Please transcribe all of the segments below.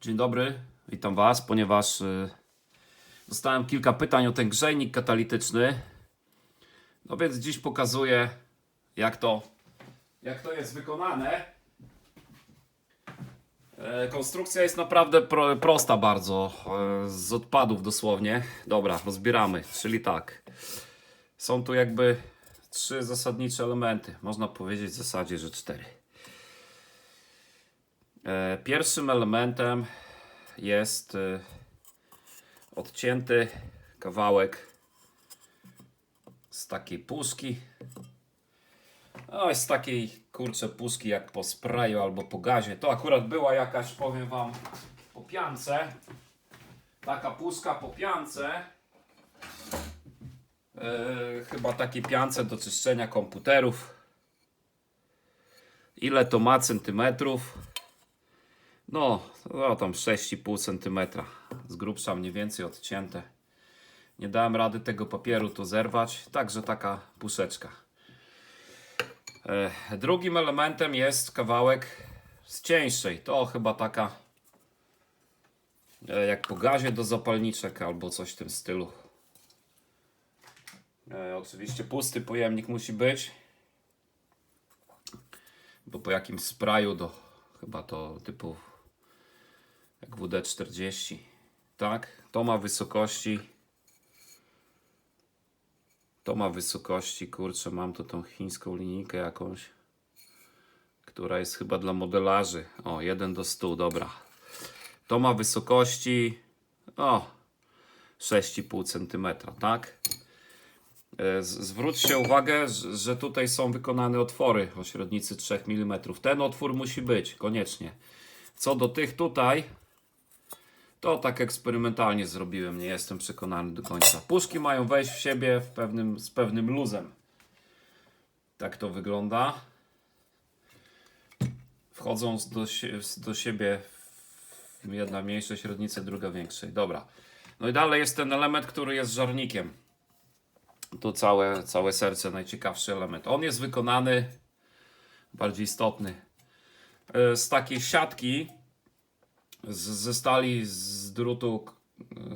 Dzień dobry, witam Was, ponieważ y, dostałem kilka pytań o ten grzejnik katalityczny. No więc dziś pokazuję, jak to, jak to jest wykonane. E, Konstrukcja jest naprawdę pro, prosta bardzo, e, z odpadów dosłownie. Dobra, rozbieramy, czyli tak. Są tu jakby trzy zasadnicze elementy. Można powiedzieć w zasadzie, że cztery. E, Pierwszym elementem jest e, odcięty kawałek z takiej puszki. No, z takiej kurczę puszki jak po sprayu albo po gazie. To akurat była jakaś, powiem wam, po piance. Taka puszka po piance. E, chyba takie piance do czyszczenia komputerów. Ile to ma centymetrów? No, no tam 6,5 cm. Z grubsza mniej więcej odcięte. Nie dałem rady tego papieru tu zerwać, także taka puszeczka. E, drugim elementem jest kawałek z cieńszej. To chyba taka e, jak po gazie do zapalniczek albo coś w tym stylu. E, oczywiście pusty pojemnik musi być. Bo po jakimś spraju do chyba to typu WD-40. Tak, to ma wysokości. To ma wysokości, kurczę, mam tu tą chińską linijkę jakąś, która jest chyba dla modelarzy. O, 1 do 100, dobra. To ma wysokości, o, 6,5 cm, tak? E, Zwróćcie uwagę, że tutaj są wykonane otwory o średnicy 3 mm. Ten otwór musi być, koniecznie. Co do tych tutaj, to tak eksperymentalnie zrobiłem, nie jestem przekonany do końca. Puszki mają wejść w siebie w pewnym, z pewnym luzem. Tak to wygląda. Wchodzą do, do siebie jedna mniejsza średnica, druga większej. Dobra. No i dalej jest ten element, który jest żarnikiem. To całe, całe serce, najciekawszy element. On jest wykonany, bardziej istotny, e, z takiej siatki, z, ze stali, z drutu,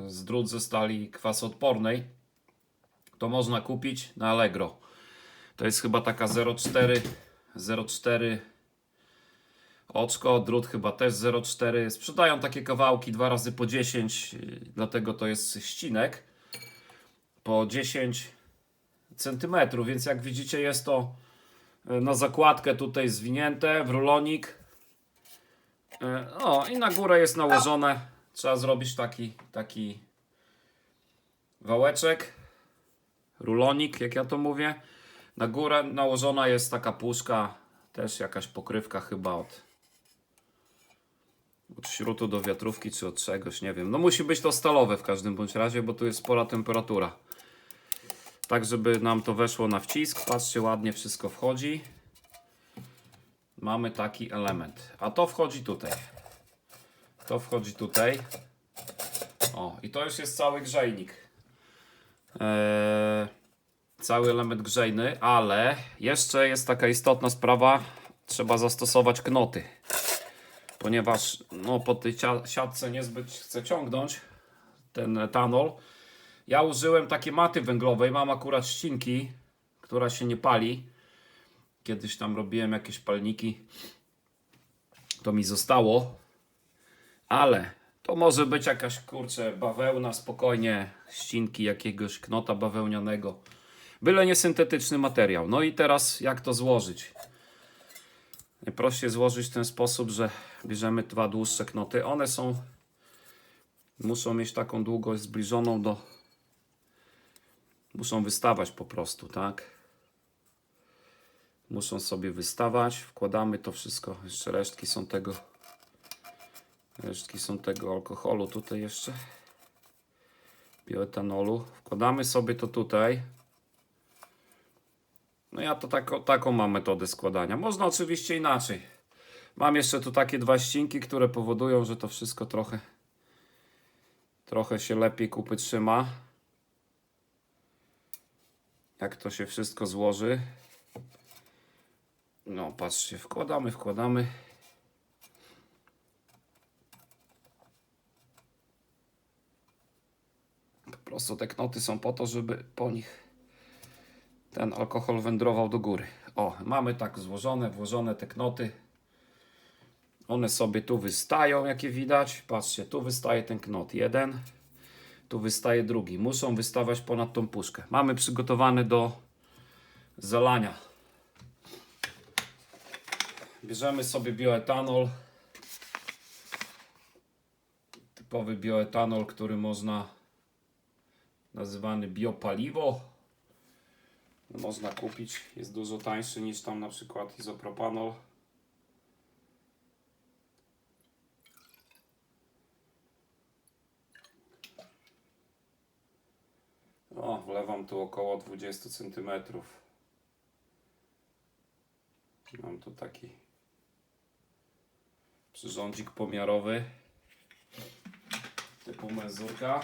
z drut ze stali kwasoodpornej. To można kupić na Allegro. To jest chyba taka 0,4 0,4 oczko, drut chyba też 0,4. Sprzedają takie kawałki dwa razy po 10, yy, dlatego to jest ścinek. Po 10 centymetrów, więc jak widzicie jest to yy, na zakładkę tutaj zwinięte w rulonik. Yy, O i na górę jest nałożone. Trzeba zrobić taki, taki wałeczek, rulonik, jak ja to mówię. Na górę nałożona jest taka puszka, też jakaś pokrywka chyba od, od śrutu do wiatrówki czy od czegoś, nie wiem. No musi być to stalowe w każdym bądź razie, bo tu jest spora temperatura. Tak, żeby nam to weszło na wcisk. Patrzcie, ładnie wszystko wchodzi. Mamy taki element. A to wchodzi tutaj. To wchodzi tutaj. O, i to już jest cały grzejnik. Eee, cały element grzejny, ale jeszcze jest taka istotna sprawa. Trzeba zastosować knoty. Ponieważ no, po tej siatce niezbyt chcę ciągnąć ten etanol. Ja użyłem takiej maty węglowej. Mam akurat ścinki, która się nie pali. Kiedyś tam robiłem jakieś palniki. To mi zostało. Ale to może być jakaś kurczę bawełna, spokojnie, ścinki jakiegoś knota bawełnianego. Byle nie syntetyczny materiał. No i teraz jak to złożyć? Najprościej złożyć w ten sposób, że bierzemy dwa dłuższe knoty. One są, muszą mieć taką długość zbliżoną do, muszą wystawać po prostu, tak? Muszą sobie wystawać. Wkładamy to wszystko. Jeszcze resztki są tego, resztki są tego alkoholu tutaj jeszcze. Bioetanolu. Wkładamy sobie to tutaj. No ja to taką mam metodę składania. Można oczywiście inaczej. Mam jeszcze tu takie dwa ścinki, które powodują, że to wszystko trochę trochę się lepiej kupy trzyma. Jak to się wszystko złoży. No, patrzcie, wkładamy, wkładamy. Po prostu te knoty są po to, żeby po nich ten alkohol wędrował do góry. O, mamy tak złożone, włożone te knoty. One sobie tu wystają, jakie widać. Patrzcie, tu wystaje ten knot jeden, tu wystaje drugi. Muszą wystawać ponad tą puszkę. Mamy przygotowane do zalania Bierzemy sobie bioetanol. Typowy bioetanol, który można nazywany biopaliwo. Można kupić, jest dużo tańszy niż tam na przykład izopropanol. O, wlewam tu około 20 cm. Mam tu taki przyrządzik pomiarowy typu menzurka.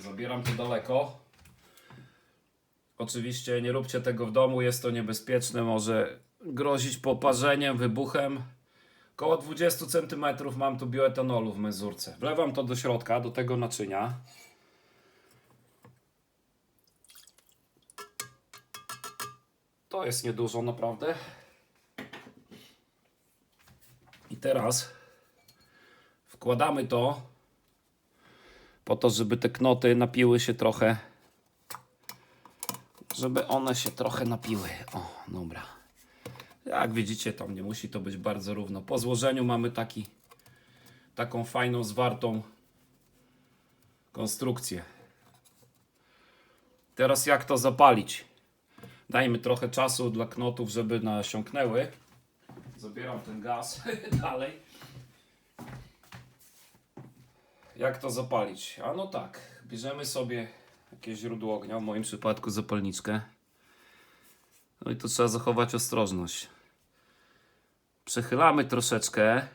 Zabieram to daleko. Oczywiście nie róbcie tego w domu, jest to niebezpieczne, może grozić poparzeniem, wybuchem. Koło 20 cm mam tu bioetanolu w menzurce. Wlewam to do środka, do tego naczynia. To jest niedużo naprawdę. I teraz wkładamy to po to, żeby te knoty napiły się trochę. Żeby one się trochę napiły. O, dobra. Jak widzicie, tam nie musi to być bardzo równo. Po złożeniu mamy taki, taką fajną, zwartą konstrukcję. Teraz jak to zapalić? Dajmy trochę czasu dla knotów, żeby nasiąknęły. Zabieram ten gaz dalej. Jak to zapalić? A no tak, bierzemy sobie jakieś źródło ognia, w moim przypadku zapalniczkę. No i tu trzeba zachować ostrożność. Przechylamy troszeczkę,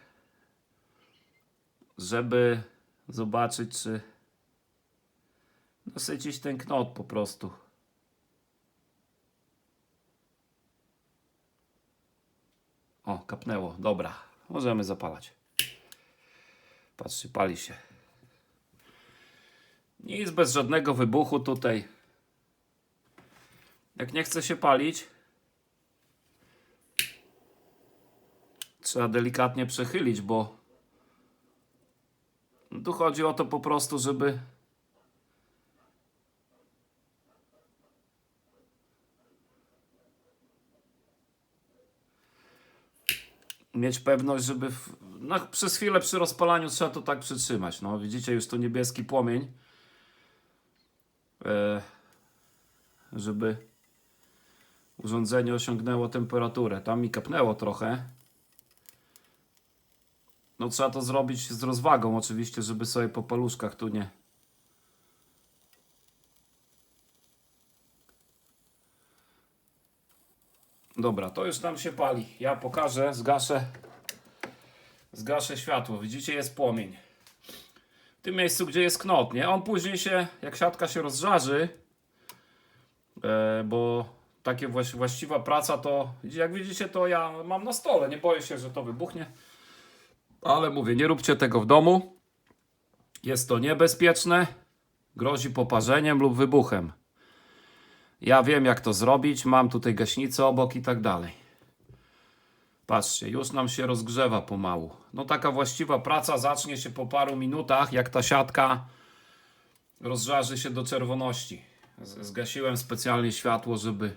żeby zobaczyć, czy nasycić ten knot po prostu. O, kapnęło. Dobra, możemy zapalać. Patrzcie, pali się. Nic bez żadnego wybuchu tutaj. Jak nie chce się palić, trzeba delikatnie przechylić, bo tu chodzi o to po prostu, żeby mieć pewność, żeby w, no, przez chwilę przy rozpalaniu trzeba to tak przytrzymać. No, widzicie już tu niebieski płomień. E, żeby urządzenie osiągnęło temperaturę. Tam mi kapnęło trochę. No trzeba to zrobić z rozwagą oczywiście, żeby sobie po paluszkach tu nie... Dobra, to już tam się pali. Ja pokażę, zgaszę, zgaszę światło. Widzicie, jest płomień. W tym miejscu, gdzie jest knot, nie? On później się, jak siatka się rozżarzy, e, bo takie właś, właściwa praca to, jak widzicie, to ja mam na stole. Nie boję się, że to wybuchnie. Ale mówię, nie róbcie tego w domu. Jest to niebezpieczne. Grozi poparzeniem lub wybuchem. Ja wiem jak to zrobić, mam tutaj gaśnicę obok i tak dalej. Patrzcie, już nam się rozgrzewa pomału. No taka właściwa praca zacznie się po paru minutach, jak ta siatka rozżarzy się do czerwoności. Zgasiłem specjalnie światło, żeby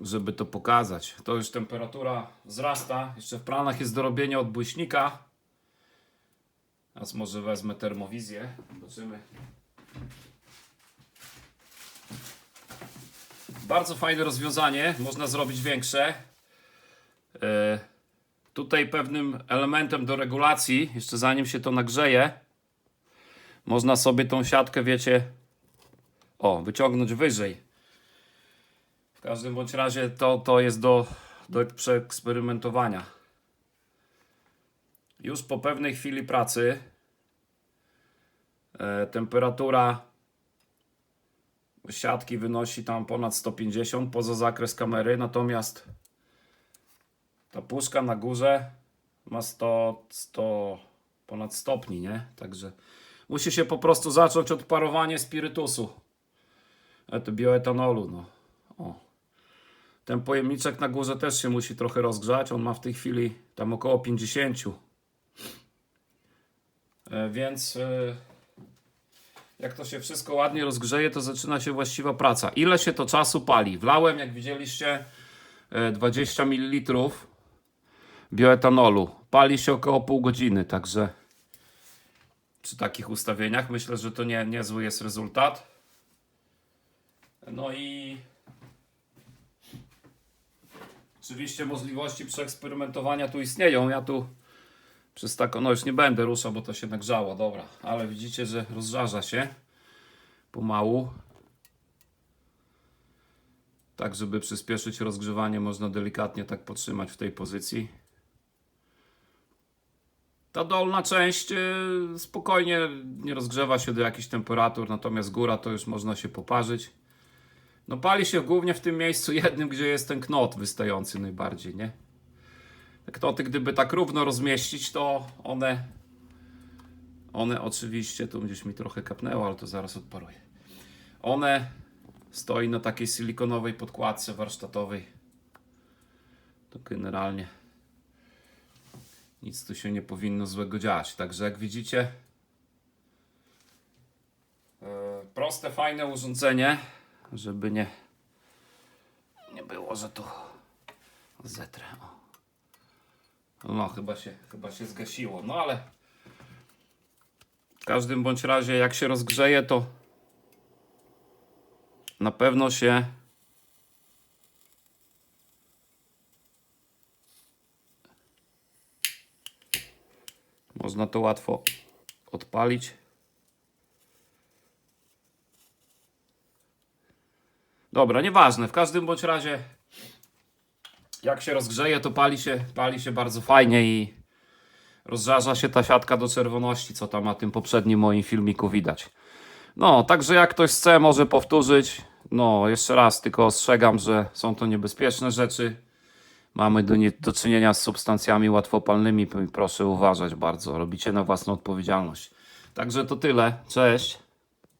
żeby to pokazać. To już temperatura wzrasta. Jeszcze w planach jest do robienia odbłyśnika. Teraz może wezmę termowizję. Zobaczymy. Bardzo fajne rozwiązanie, można zrobić większe. E, tutaj pewnym elementem do regulacji, jeszcze zanim się to nagrzeje, można sobie tą siatkę, wiecie, o, wyciągnąć wyżej. W każdym bądź razie to, to jest do, do przeeksperymentowania. Już po pewnej chwili pracy e, temperatura siatki wynosi tam ponad 150 poza zakres kamery, natomiast ta puszka na górze ma 100, 100 ponad stopni, nie? Także Musi się po prostu zacząć od parowania spirytusu. Bioetanolu, no. O. Ten pojemniczek na górze też się musi trochę rozgrzać. On ma w tej chwili tam około 50. E, Więc e, jak to się wszystko ładnie rozgrzeje, to zaczyna się właściwa praca. Ile się to czasu pali? Wlałem, jak widzieliście, e, 20 ml bioetanolu. Pali się około pół godziny, także przy takich ustawieniach myślę, że to nie, niezły jest rezultat. No i oczywiście możliwości przeeksperymentowania tu istnieją. Ja tu przez taką, no już nie będę ruszał, bo to się nagrzało, dobra. Ale widzicie, że rozżarza się pomału. Tak, żeby przyspieszyć rozgrzewanie, można delikatnie tak potrzymać w tej pozycji. Ta dolna część y, spokojnie nie rozgrzewa się do jakichś temperatur, natomiast góra to już można się poparzyć. No pali się głównie w tym miejscu jednym, gdzie jest ten knot wystający najbardziej, nie? Knoty, gdyby tak równo rozmieścić, to one, one oczywiście, tu gdzieś mi trochę kapnęło, ale to zaraz odparuję. One stoi na takiej silikonowej podkładce warsztatowej. To generalnie nic tu się nie powinno złego dziać. Także jak widzicie, e, proste, fajne urządzenie, żeby nie, nie było, że tu zetrę. No, chyba się, chyba się zgasiło. No ale w każdym bądź razie, jak się rozgrzeje, to na pewno się można to łatwo odpalić. Dobra, nieważne. W każdym bądź razie jak się rozgrzeje, to pali się, pali się bardzo fajnie i rozżarza się ta siatka do czerwoności, co tam na tym poprzednim moim filmiku widać. No, także jak ktoś chce, może powtórzyć. No, jeszcze raz tylko ostrzegam, że są to niebezpieczne rzeczy. Mamy do, nie, do czynienia z substancjami łatwopalnymi. Proszę uważać bardzo. Robicie na własną odpowiedzialność. Także to tyle. Cześć.